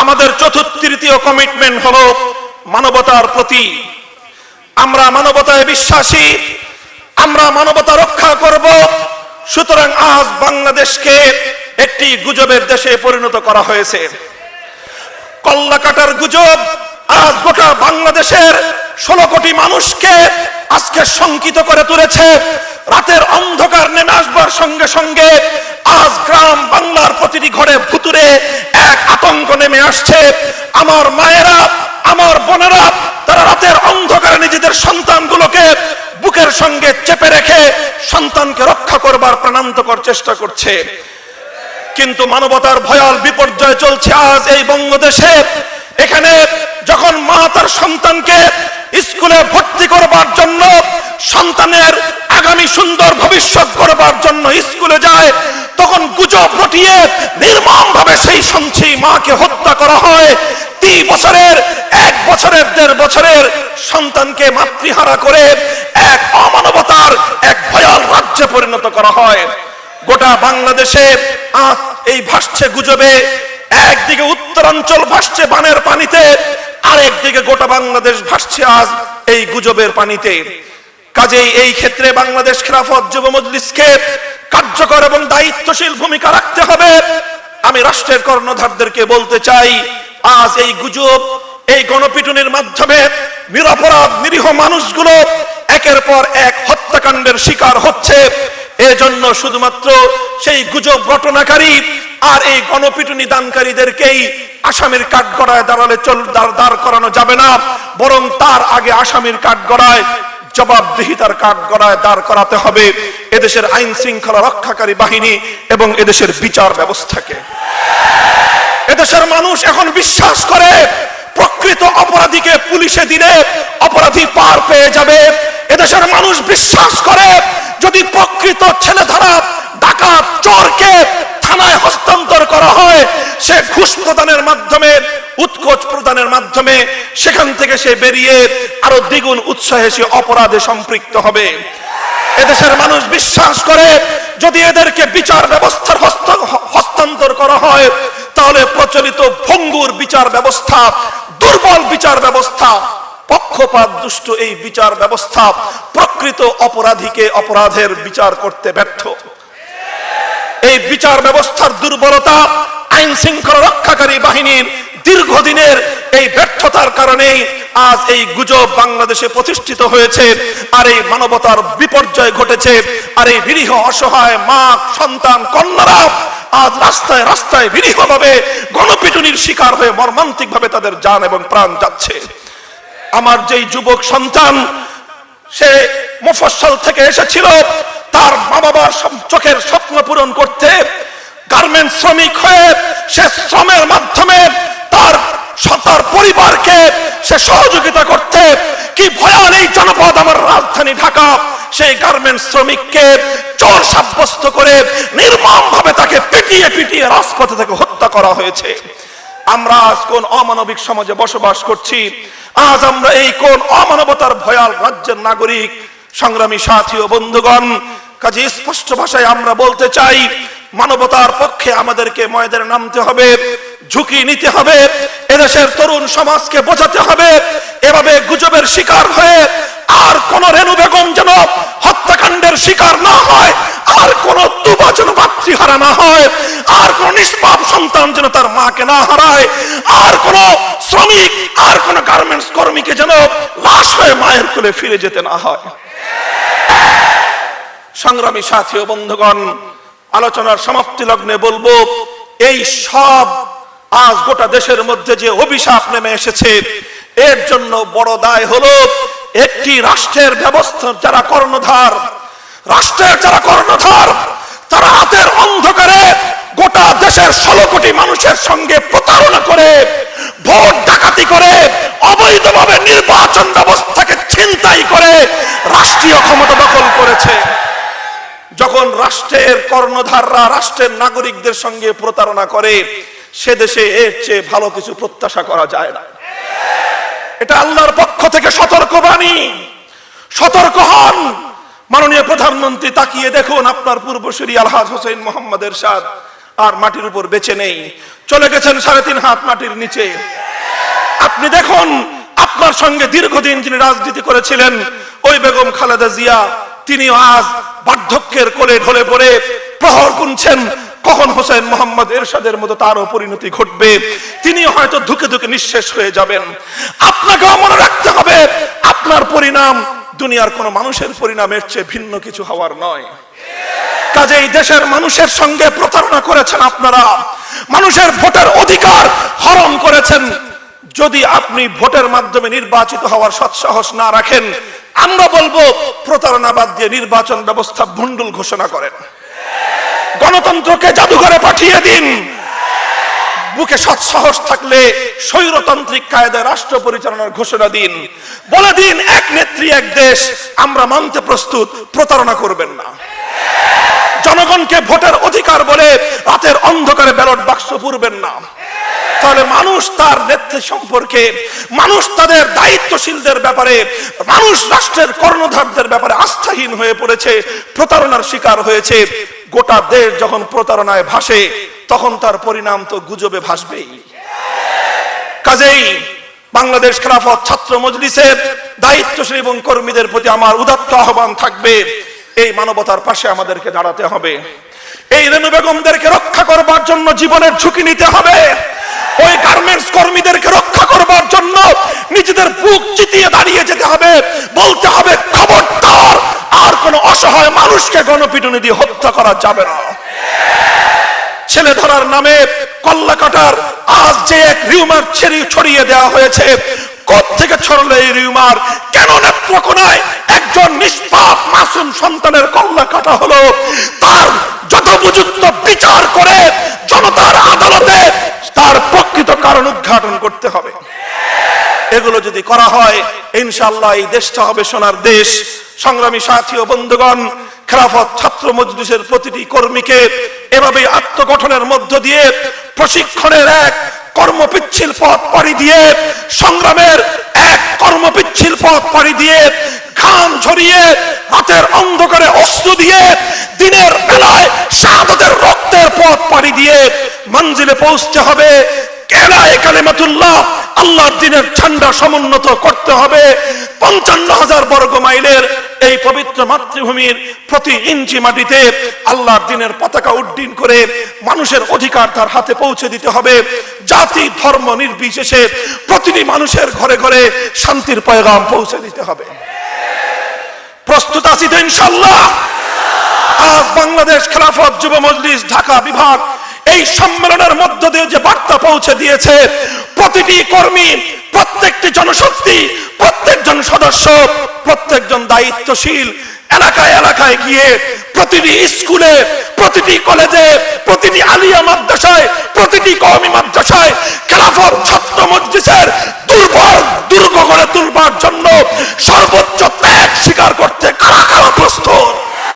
আমাদের চতুর্থ তৃতীয় কমিটমেন্ট হলো মানবতার প্রতি। আমরা মানবতায় বিশ্বাসী, আমরা মানবতা রক্ষা করব। সুতরাং আজ বাংলাদেশকে একটি গুজবের দেশে পরিণত করা হয়েছে। কল্লা কাটার গুজব আজ গোটা বাংলাদেশের ষোলো কোটি মানুষকে আজকে শঙ্কিত করে তুলেছে। রাতের অন্ধকার নেমে আসবার সঙ্গে সঙ্গে আজ গ্রাম বাংলার প্রতিটি ঘরে ভুতুরে এক আতঙ্ক নেমে আসছে। আমার মায়েরা, আমার বোনেরা, তারা রাতের অন্ধকারে নিজেদের সন্তানগুলোকে বুকের সঙ্গে চেপে রেখে সন্তানকে রক্ষা করবার প্রাণান্তকর চেষ্টা করছে। কিন্তু মানবতার ভয়াল বিপর্যয় চলছে আজ এই বঙ্গদেশে। এখানে যখন মা তার সন্তানকে স্কুলে ভর্তি করবার জন্য, সন্তানের আগামী সুন্দর ভবিষ্যৎ করবার জন্য স্কুলে যায় তখন গুজব রটিয়ে নির্মম ভাবে সেই সঞ্চয়ী মাকে হত্যা করা হয়। তিন বছরের, এক বছরের, দেড় বছরের সন্তানকে মাতৃহারা করে এক অমানবতার, এক ভয়াল রাজ্যে পরিণত করা হয়। গোটা বাংলাদেশে এই ভাসছে গুজবে। একদিকে উত্তরাঞ্চল ভাসছে বানের পানিতে, আরেকদিকে গোটা বাংলাদেশ ভাসছে আজ এই গুজবের পানিতে। কাজেই এই ক্ষেত্রে বাংলাদেশ খেলাফত যুব মজলিসকে কার্যকর এবং দায়িত্বশীল ভূমিকা রাখতে হবে। আমি রাষ্ট্রের কর্ণধারদেরকে বলতে চাই, আজ এই গুজব, এই গণপিটুনির মাধ্যমে নিরপরাধ নিরীহ মানুষগুলো একের পর এক হত্যাকাণ্ডের শিকার হচ্ছে। এজন্য শুধুমাত্র সেই গুজব রটনাকারী আর এই গণপিটুনি দানকারীদেরকেই আসামির কাঠগড়ায় দাঁড়ালে চল দাঁড় করানো যাবে না, বরং তার আগে আসামির কাঠগড়ায় জবাবদিহিতার কাঠগড়ায় দাঁড় করাতে হবে এদেশের আইন শৃঙ্খলা রক্ষাকারী বাহিনী এবং এদেশের বিচার ব্যবস্থাকে। এদেশের মানুষ এখন বিশ্বাস করে প্রকৃত অপরাধীকে পুলিশে দিলে অপরাধী পার পেয়ে যাবে। এদেশের মানুষ বিশ্বাস করে যদি প্রকৃত ছেলে ধরা ডাকাত চোরকে থানায় সে ঘুষ প্রদানের মাধ্যমে, উৎকোচ প্রদানের মাধ্যমে সেখান থেকে সে বেরিয়ে আরও দ্বিগুণ উৎসাহে সে অপরাধে সম্পৃক্ত হবে। এদেশের মানুষ বিশ্বাস করে, যদি এদেরকে বিচার ব্যবস্থার হস্তান্তর করা হয়, তাহলে প্রচলিত ভঙ্গুর বিচার ব্যবস্থা, দুর্বল বিচার ব্যবস্থা, পক্ষপাত দুষ্ট এই বিচার ব্যবস্থা প্রকৃত অপরাধীকে অপরাধের বিচার করতে ব্যর্থ। এই বিচার ব্যবস্থার দুর্বলতা আইন শৃঙ্খলা রক্ষাকারী বাহিনীর দীর্ঘদিনের এই ব্যর্থতার কারণেই আজ এই গুজব বাংলাদেশে প্রতিষ্ঠিত হয়েছে, আর এই মানবতার বিপর্যয় ঘটেছে, আর এই নিরীহ অসহায় মা, সন্তান কন্যারা আজ রাস্তায় রাস্তায় নিরীহ ভাবে গণপিটুনির শিকার হয়ে মর্মান্তিক ভাবে তাদের যান এবং প্রাণ যাচ্ছে। আমার যেই যুবক সন্তান, সে মুফস্সল থেকে এসেছিল, তার মা বাবার চোখের স্বপ্ন পূরণ করতে গার্মেন্ট শ্রমিক সে শ্রমের মাধ্যমে তার তার পরিবারকে সে সহযোগিতা করতে। কি ভয়াল এই জনপদ আমার রাজধানী ঢাকা। সেই গার্মেন্ট শ্রমিককে চোর সাব্যস্ত করে নির্মম ভাবে তাকে পিটিয়ে পিটিয়ে রাজপথে থেকে হত্যা করা হয়েছে। আমরা আজ কোন অমানবিক সমাজে বসবাস করছি? আজ আমরা এই কোন অমানবতার ভয়াল রাজ্যের নাগরিক, সংগ্রামী সাথী ও বন্ধুগণ, কাজে স্পষ্ট ভাষায় আমরা বলতে চাই মানবতার পক্ষে আমাদেরকে ময়দানে নামতে হবে, ঝুঁকি নিতে হবে, এদেশের তরুণ সমাজকে বোঝাতে হবে, এভাবে গুজবের শিকার হয়ে আর কোন রেণু বেগম যেন হত্যাকাণ্ডের শিকার না হয়, আর কোন তুবা যেন মাতৃহারা না হয়, আর কোন নিষ্পাপ সন্তান যেন তার মাকে না হারায়, আর কোন শ্রমিক, আর কোন গার্মেন্টস কর্মীকে যেন লাশ হয়ে মায়ের কোলে ফিরে যেতে না হয়। সংগ্রামী সাথী ও বন্ধুগণ আলোচনার সমাপ্তি লগ্নে বলব, এই সব আজ গোটা দেশের মধ্যে যে অভিশাপ নেমে এসেছে, এর জন্য বড় দায় হলো একটি রাষ্ট্রের ব্যবস্থা যারা কর্ণধার, রাষ্ট্রের যারা কর্ণধার, তারা হাতের অন্ধকারে গোটা দেশের ষোলো কোটি মানুষের সঙ্গে প্রতারণা করে, ভোট ডাকাতি করে, অবৈধভাবে নির্বাচন ব্যবস্থাকে ছিনতাই করে, রাষ্ট্রীয় ক্ষমতা যখন রাষ্ট্রের কর্ণধাররা রাষ্ট্রের নাগরিকদের সঙ্গে প্রতারণা করে, সে দেশে এর চেয়ে ভালো কিছু প্রত্যাশা করা যায় না। এটা আল্লাহর পক্ষ থেকে সতর্কবাণী। সতর্ক হন। মাননীয় প্রধানমন্ত্রী, তাকিয়ে দেখুন আপনার পূর্বসূরি আলহাজ হোসেন মোহাম্মদ এরশাদ আর মাটির উপর বেঁচে নেই। চলে গেছেন সাড়ে তিন হাত মাটির নিচে। আপনি দেখুন, আপনার সঙ্গে দীর্ঘদিন যিনি রাজনীতি করেছিলেন, ওই বেগম খালেদা জিয়া তিনি আজ বার্ধক্যের কোলে ঢলে পড়ে প্রহর গুনছেন। কখন হোসেন মোহাম্মদ এরশাদের মতো তারও পরিণতি ঘটবে? তিনি হয়তো ধুকে ধুকে নিঃশেষ হয়ে যাবেন। আপনাকেও মনে রাখতে হবে, আপনার পরিণাম দুনিয়ার কোন মানুষের পরিণামের চেয়ে ভিন্ন কিছু হওয়ার নয়। কাজেই দেশের মানুষের সঙ্গে প্রতারণা করেছেন আপনারা। মানুষের ভোটের অধিকার হরণ করেছেন। যদি আপনি ভোটের মাধ্যমে নির্বাচিত হওয়ার সৎসাহস না রাখেন আমরা বলব, প্রতারণা বাদ দিয়ে নির্বাচন ব্যবস্থা ভণ্ডুল ঘোষণা করেন। গণতন্ত্রকে জাদুঘরে পাঠিয়ে দিন। বুকে সৎসাহস থাকলে স্বৈরতান্ত্রিক কায়দায় রাষ্ট্র পরিচালনার ঘোষণা দিন। বলে দিন, এক নেত্রী, এক দেশ, আমরা মানতে প্রস্তুত, প্রতারণা করবেন না। জনগণকে ভোটের অধিকার বলে রাতের অন্ধকারে ব্যালট বাক্স পুরবেন না। তাহলে মানুষ তার নেতৃত্ব সম্পর্কে, মানুষ তাদের দায়িত্বশীলদের ব্যাপারে, মানুষ রাষ্ট্রের কর্ণধারদের ব্যাপারে আস্থাহীন হয়ে পড়েছে, প্রতারণার শিকার হয়েছে। গোটা দেশ যখন প্রতারণায় ভাসে, তখন তার পরিণাম তো গুজবে ভাসবেই। কাজেই বাংলাদেশ খেলাফত ছাত্র মজলিসের দায়িত্বশীল এবং কর্মীদের প্রতি আমার উদাত্ত আহ্বান থাকবে, এই মানবতার পাশে আমাদেরকে দাঁড়াতে হবে। এই রেণু বেগমদেরকে রক্ষা করবার জন্য জীবনের ঝুঁকি নিতে হবে। ওই গার্মেন্টস কর্মীদেরকে রক্ষা করবার জন্য নিজেদের বুক চিতিয়ে দাঁড়িয়ে যেতে হবে। বলতে হবে খবরদার আর কোন অসহায় মানুষকে গণপিটুনি দিয়ে হত্যা করা যাবে না। ছেলে ধরার নামে কল্লা কাটার আজ যে এক রিউমার ছেড়ে ছড়িয়ে দেওয়া হয়েছে থেকে ছড়ালো এই রিউমার? কেন নেত্রকোনায় একজন নিষ্পাপ মাসুম সন্তানের কল্লা কাটা হলো? তার যথোপযুক্ত বিচার করে জনতার আদালতে তার প্রকৃত কারণ উদ্ঘাটন করতে হবে। এগুলো যদি করা হয় ইনশাল্লাহ এই দেশটা হবে সোনার দেশ। সংগ্রামী সাথী ও বন্ধুগণ, খেলাফত ছাত্র মজলিসের প্রতিটি কর্মীকে এভাবে আত্মগঠনের মধ্য দিয়ে প্রশিক্ষণের এক কর্মপিচ্ছিল পথ পাড়ি দিয়ে, সংগ্রামের এক কর্মপিচ্ছিল পথ পাড়ি দিয়ে, ঘাম ঝরিয়ে রাতের অন্ধকারে অস্ত্র দিয়ে দিনের বেলায় শাহাদতের রক্তের পথ পাড়ি দিয়ে মঞ্জিলে পৌঁছতে হবে। পতাকা উড্ডীন করে মানুষের অধিকার তার হাতে পৌঁছে দিতে হবে। জাতি, ধর্ম নির্বিশেষে প্রতিটি মানুষের ঘরে ঘরে শান্তির পয়গাম পৌঁছে দিতে হবে। প্রস্তুত আছি তো ইনশাল্লাহ আজ বাংলাদেশ খেলাফত যুব মজলিস, ঢাকা বিভাগ এই সম্মেলনের মধ্য দিয়ে যে বার্তা পৌঁছে দিয়েছে, প্রতিটি কর্মী, প্রত্যেকটি জনশক্তি, প্রত্যেকজন সদস্য, প্রত্যেকজন দায়িত্বশীল এলাকায় এলাকায় গিয়ে প্রতিটি স্কুলে, প্রতিটি কলেজে, প্রতিটি আলিয়া মাদ্রাসায়, প্রতিটি কওমি মাদ্রাসায় খেলাফত ছাত্র মজলিসের দুর্বল, দুর্গ করে তুলবার জন্য সর্বোচ্চ ত্যাগ স্বীকার করতে